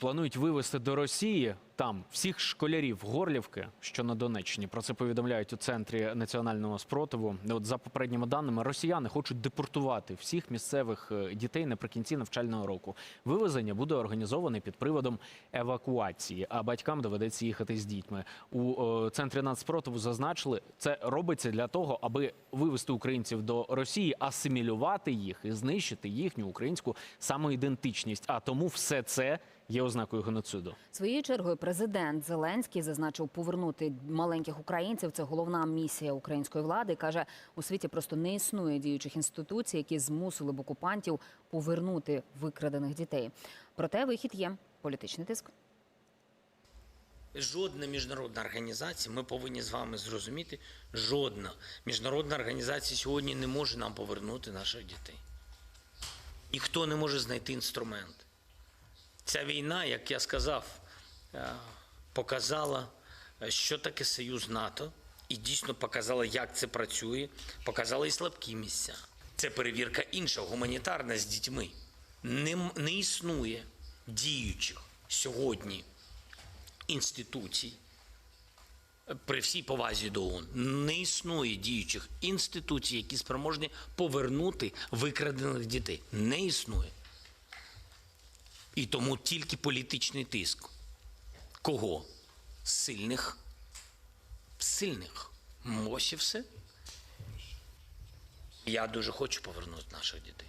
Планують вивезти до Росії там всіх школярів Горлівки, що на Донеччині. Про це повідомляють у центрі національного спротиву. От за попередніми даними, росіяни хочуть депортувати всіх місцевих е, дітей наприкінці навчального року. Вивезення буде організоване під приводом евакуації, а батькам доведеться їхати з дітьми. У е, центрі нацспротиву зазначили, це робиться для того, аби вивезти українців до Росії, асимілювати їх і знищити їхню українську самоідентичність. А тому все це є ознакою геноциду. Своєю чергою президент Зеленський зазначив повернути маленьких українців. Це головна місія української влади. каже, у світі просто не існує діючих інституцій, які змусили б окупантів повернути викрадених дітей. Проте вихід є політичний тиск. Жодна міжнародна організація, ми повинні з вами зрозуміти, жодна міжнародна організація сьогодні не може нам повернути наших дітей. Ніхто не може знайти інструмент. Ця війна, як я сказав, показала, е, що таке союз НАТО, і дійсно показала, як це працює, показала і слабкі місця. Це перевірка інша, гуманітарна з дітьми. Не, не існує діючих сьогодні інституцій, при всій повазі до ООН, не існує діючих інституцій, які спроможні повернути викрадених дітей. Не існує. І тому тільки політичний тиск. Кого? Сильних. Сильних. Ось і все. Я дуже хочу повернути наших дітей.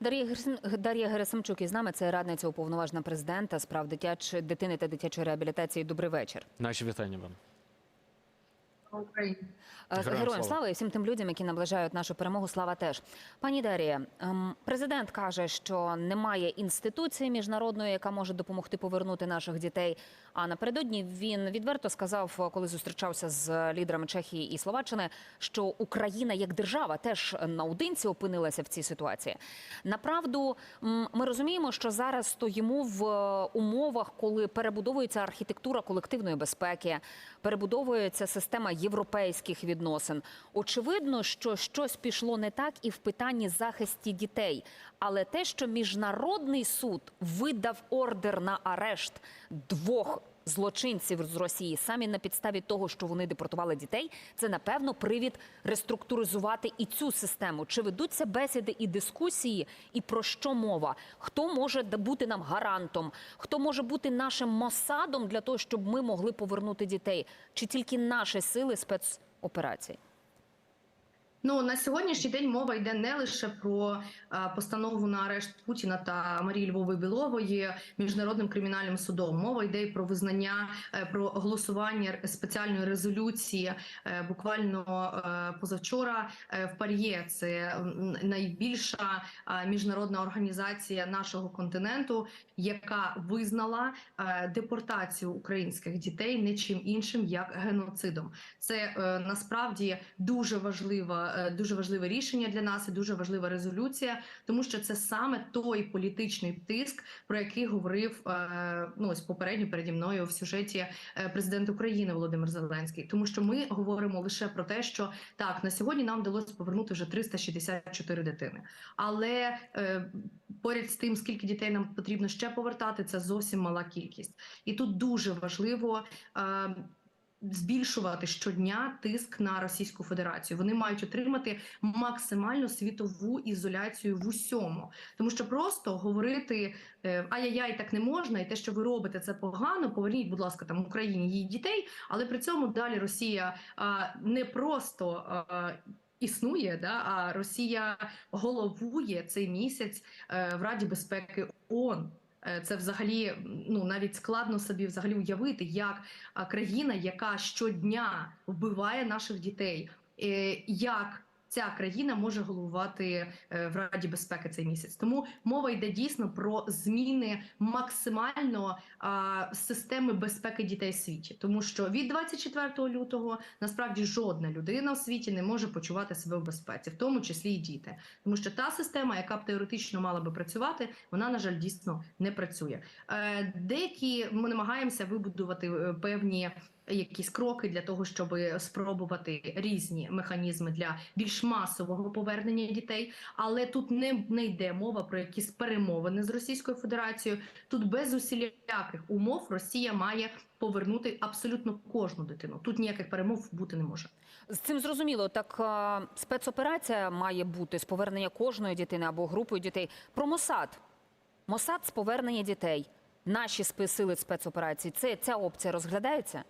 Дар'я Дар'я Герасимчук із нами. Це радниця уповноважена президента справ дитяч... дитини та дитячої реабілітації. Добрий вечір. Наші вітання вам. Україні. Е, Героям Героям слава. слава і всім тим людям, які наближають нашу перемогу. Слава теж. Пані Дарія, ем, президент каже, що немає інституції міжнародної, яка може допомогти повернути наших дітей. А напередодні він відверто сказав, коли зустрічався з лідерами Чехії і Словаччини, що Україна як держава теж наодинці опинилася в цій ситуації. Направду, ми розуміємо, що зараз стоїмо в е, умовах, коли перебудовується архітектура колективної безпеки, перебудовується система європейських відносин. Очевидно, що щось пішло не так і в питанні захисті дітей. Але те, що міжнародний суд видав ордер на арешт двох злочинців з Росії самі на підставі того, що вони депортували дітей, це напевно привід реструктуризувати і цю систему. Чи ведуться бесіди і дискусії, і про що мова? Хто може бути нам гарантом? Хто може бути нашим мосадом для того, щоб ми могли повернути дітей? Чи тільки наші сили спецоперацій? Ну на сьогоднішній день мова йде не лише про е, постанову на арешт Путіна та Марії Львової Білової міжнародним кримінальним судом. Мова йде про визнання е, про голосування спеціальної резолюції. е, Буквально позавчора в Пар'є. Це найбільша міжнародна організація нашого континенту, яка визнала депортацію українських дітей не чим іншим як геноцидом. Це насправді дуже важлива, дуже важливе рішення для нас і дуже важлива резолюція, тому що це саме той політичний тиск, про який говорив е, ну ось попередньо переді мною в сюжеті е, президент України Володимир Зеленський. Тому що ми говоримо лише про те, що так на сьогодні нам вдалося повернути вже 364 дитини, але е, поряд з тим, скільки дітей нам потрібно ще повертати, це зовсім мала кількість, і тут дуже важливо. Збільшувати щодня тиск на Російську Федерацію. Вони мають отримати максимальну світову ізоляцію в усьому, тому що просто говорити е, ай-яй-яй, так не можна, і те, що ви робите, це погано. Поверніть, будь ласка, там Україні її дітей, але при цьому далі Росія а, не просто. А, Існує, да, а Росія головує цей місяць е, в Раді безпеки ООН. Е, Це взагалі ну навіть складно собі взагалі уявити, як країна, яка щодня вбиває наших дітей, е, як ця країна може головувати е, в Раді безпеки цей місяць. Тому мова йде дійсно про зміни максимально а, системи безпеки дітей в світі, тому що від 24 лютого насправді жодна людина в світі не може почувати себе в безпеці, в тому числі і діти, тому що та система, яка б теоретично мала би працювати, вона на жаль дійсно не працює. Е, Деякі ми намагаємося вибудувати е, певні якісь кроки для того, щоб спробувати різні механізми для більш масового повернення дітей. Але тут не, не йде мова про якісь перемовини з Російською Федерацією. Тут без усіляких умов Росія має повернути абсолютно кожну дитину. Тут ніяких перемов бути не може. З цим зрозуміло. Так спецоперація має бути з повернення кожної дитини або групою дітей. Про Мосад. Мосад з повернення дітей. Наші спецсили спецоперації. Це ця опція розглядається?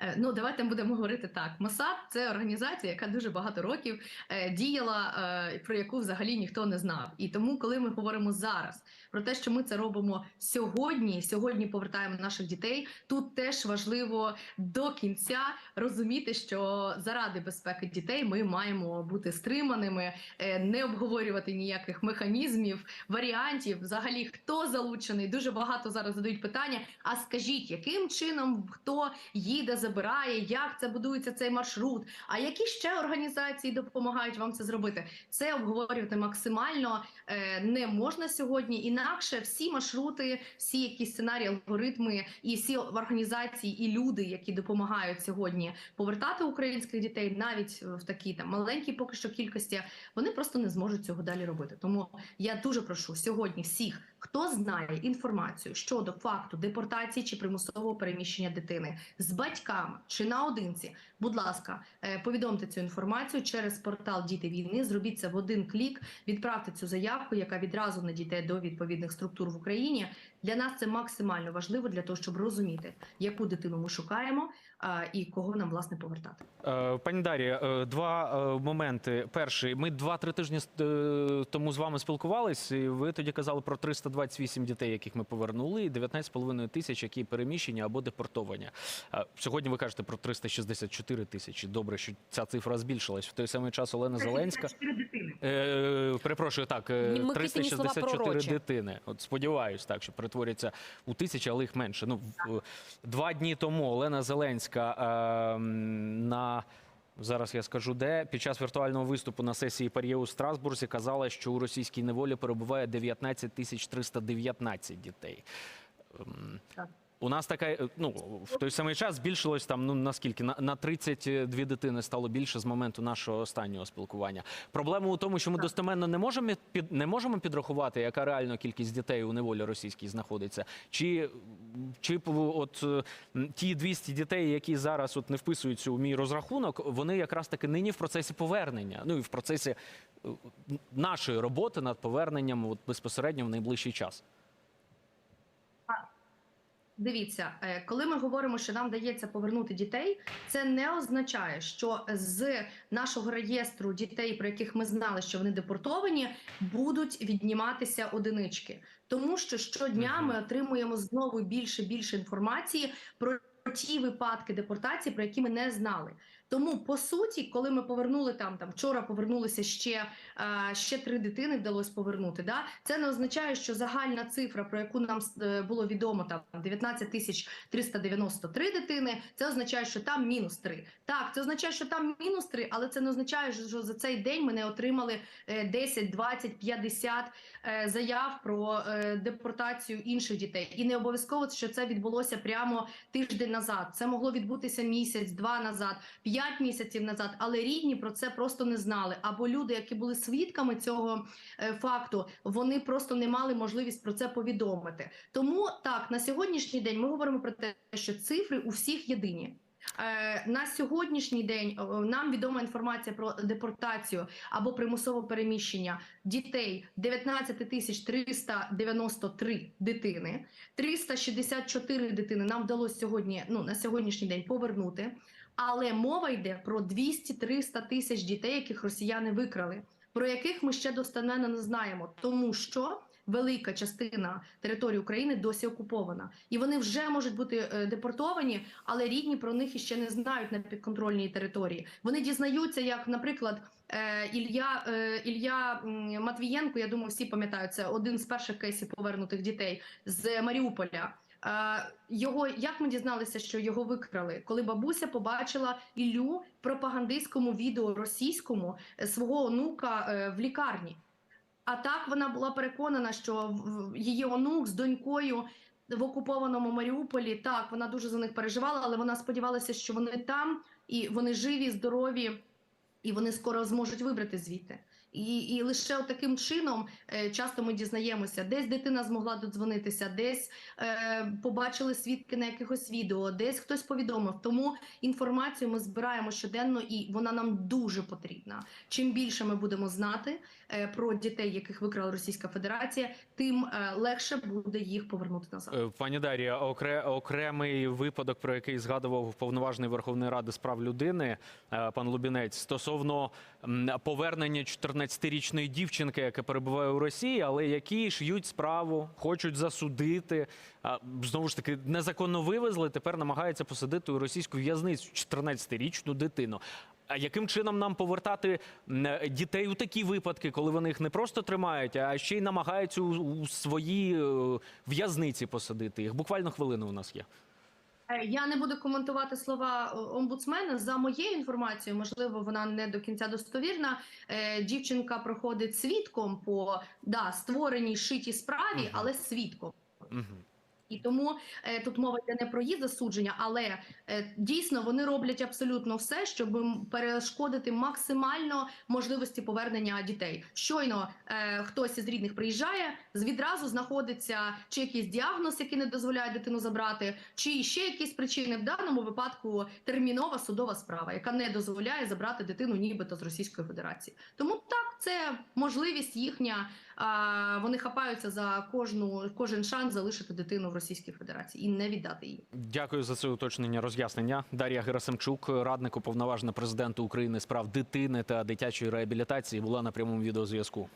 Е, Ну, давайте будемо говорити так. Мосад це організація, яка дуже багато років е, діяла, е, про яку взагалі ніхто не знав. І тому, коли ми говоримо зараз про те, що ми це робимо сьогодні, сьогодні повертаємо наших дітей. Тут теж важливо до кінця розуміти, що заради безпеки дітей ми маємо бути стриманими, не обговорювати ніяких механізмів, варіантів. Взагалі, хто залучений? Дуже багато зараз задають питання. А скажіть, яким чином хто їде, забирає, як це будується цей маршрут? А які ще організації допомагають вам це зробити? Це обговорювати максимально е, не можна сьогодні. Інакше всі маршрути, всі якісь сценарії, алгоритми і всі організації і люди, які допомагають сьогодні повертати українських дітей, навіть в такій там маленькій поки що кількості, вони просто не зможуть цього далі робити. Тому я дуже прошу сьогодні всіх, хто знає інформацію щодо факту депортації чи примусового переміщення дитини з батьками чи наодинці, будь ласка, е, повідомте цю інформацію через портал Діти війни. Зробіть це в один клік, відправте цю заявку, яка відразу надійде до відповідних структур в Україні. Для нас це максимально важливо для того, щоб розуміти, яку дитину ми шукаємо а, і кого нам власне повертати. Е, Пані Дар'я, е, два е, моменти. Перший, ми два-три тижні тому з вами спілкувались. і Ви тоді казали про 328 дітей, яких ми повернули, і 19,5 тисяч, які переміщені або депортовані. Сьогодні ви кажете про 364 тисячі. Добре, що ця цифра збільшилась. В той самий час Олена Зеленська. дитини. Е, перепрошую, так, е, Ні, Микитині 364 дитини. От сподіваюсь, так, що перетворяться у тисячі, але їх менше. Ну, два дні тому Олена Зеленська е, на. Зараз я скажу, де під час віртуального виступу на сесії Пар'є у Страсбурзі казала, що у російській неволі перебуває 19 тисяч 319 дітей. У нас така, е, ну в той самий час збільшилось там. Ну наскільки на, на 32 дитини стало більше з моменту нашого останнього спілкування. Проблема у тому, що ми достеменно не можемо під не можемо підрахувати, яка реально кількість дітей у неволі російській знаходиться, чи чи от е, ті 200 дітей, які зараз от не вписуються у мій розрахунок, вони якраз таки нині в процесі повернення. Ну і в процесі е, нашої роботи над поверненням от безпосередньо в найближчий час. Дивіться, е, коли ми говоримо, що нам дається повернути дітей, це не означає, що з нашого реєстру дітей, про яких ми знали, що вони депортовані, будуть відніматися одинички, тому що щодня ми отримуємо знову більше більше інформації про ті випадки депортації, про які ми не знали. Тому по суті, коли ми повернули там, там вчора повернулися ще, е, ще три дитини, вдалося повернути. Да? Це не означає, що загальна цифра, про яку нам е, було відомо, там 19 тисяч 393 дитини. Це означає, що там мінус 3. Так, це означає, що там мінус 3, але це не означає, що за цей день ми не отримали е, 10, 20, 50 е, заяв про е, депортацію інших дітей. І не обов'язково, що це відбулося прямо тиждень назад. Це могло відбутися місяць, два назад, п'ять місяців назад. Але рідні про це просто не знали. Або люди, які були свідками цього е, факту, вони просто не мали можливість про це повідомити. Тому так на сьогоднішній день ми говоримо про те, що цифри у всіх єдині. Е, На сьогоднішній день нам відома інформація про депортацію або примусове переміщення дітей 19 тисяч 393 дитини. 364 дитини нам вдалося сьогодні, ну на сьогоднішній день повернути. Але мова йде про 200-300 тисяч дітей, яких росіяни викрали, про яких ми ще достеменно не знаємо, тому що велика частина території України досі окупована, і вони вже можуть бути е, депортовані, але рідні про них іще не знають на підконтрольній території. Вони дізнаються, як, наприклад, е, Ілля е, Ілля м, Матвієнко. Я думаю, всі пам'ятають це один з перших кейсів повернутих дітей з Маріуполя. Його як ми дізналися, що його викрали, коли бабуся побачила Іллю в пропагандистському відео російському е, свого онука е, в лікарні. А так вона була переконана, що її онук з донькою в окупованому Маріуполі. Так, вона дуже за них переживала, але вона сподівалася, що вони там і вони живі, здорові, і вони скоро зможуть вибрати звідти. І, і лише таким чином е, часто ми дізнаємося, десь дитина змогла додзвонитися, десь е, побачили свідки на якихось відео, десь хтось повідомив. Тому інформацію ми збираємо щоденно, і вона нам дуже потрібна. Чим більше ми будемо знати е, про дітей, яких викрала Російська Федерація, тим е, легше буде їх повернути назад. Е, Пані Дар'я, окре, окремий випадок, про який згадував повноважний Верховної Ради з прав людини е, пан Лубінець, стосовно повернення 14-річної дівчинки, яка перебуває у Росії, але які шиють справу, хочуть засудити. А, Знову ж таки, незаконно вивезли. Тепер намагаються посадити у російську в'язницю 14-річну дитину. А яким чином нам повертати дітей у такі випадки, коли вони їх не просто тримають, а ще й намагаються у, у свої е, в'язниці посадити їх? Буквально хвилина у нас є. Е, Я не буду коментувати слова е, омбудсмена. За моєю інформацією, можливо, вона не до кінця достовірна. Е, Дівчинка проходить свідком по да, створеній шитій справі, угу. але свідком. Угу. І тому е, тут мова йде не про її засудження, але е, дійсно вони роблять абсолютно все, щоб перешкодити максимально можливості повернення дітей. Щойно е, хтось із рідних приїжджає, відразу знаходиться чи якийсь діагноз, який не дозволяє дитину забрати, чи ще якісь причини в даному випадку термінова судова справа, яка не дозволяє забрати дитину, нібито з Російської Федерації. Тому так, це можливість їхня. Вони хапаються за кожну кожен шанс залишити дитину в Російській Федерації і не віддати її. Дякую за це уточнення роз'яснення. Дар'я Герасимчук, радник уповноважена президента України з прав дитини та дитячої реабілітації, була на прямому відеозв'язку.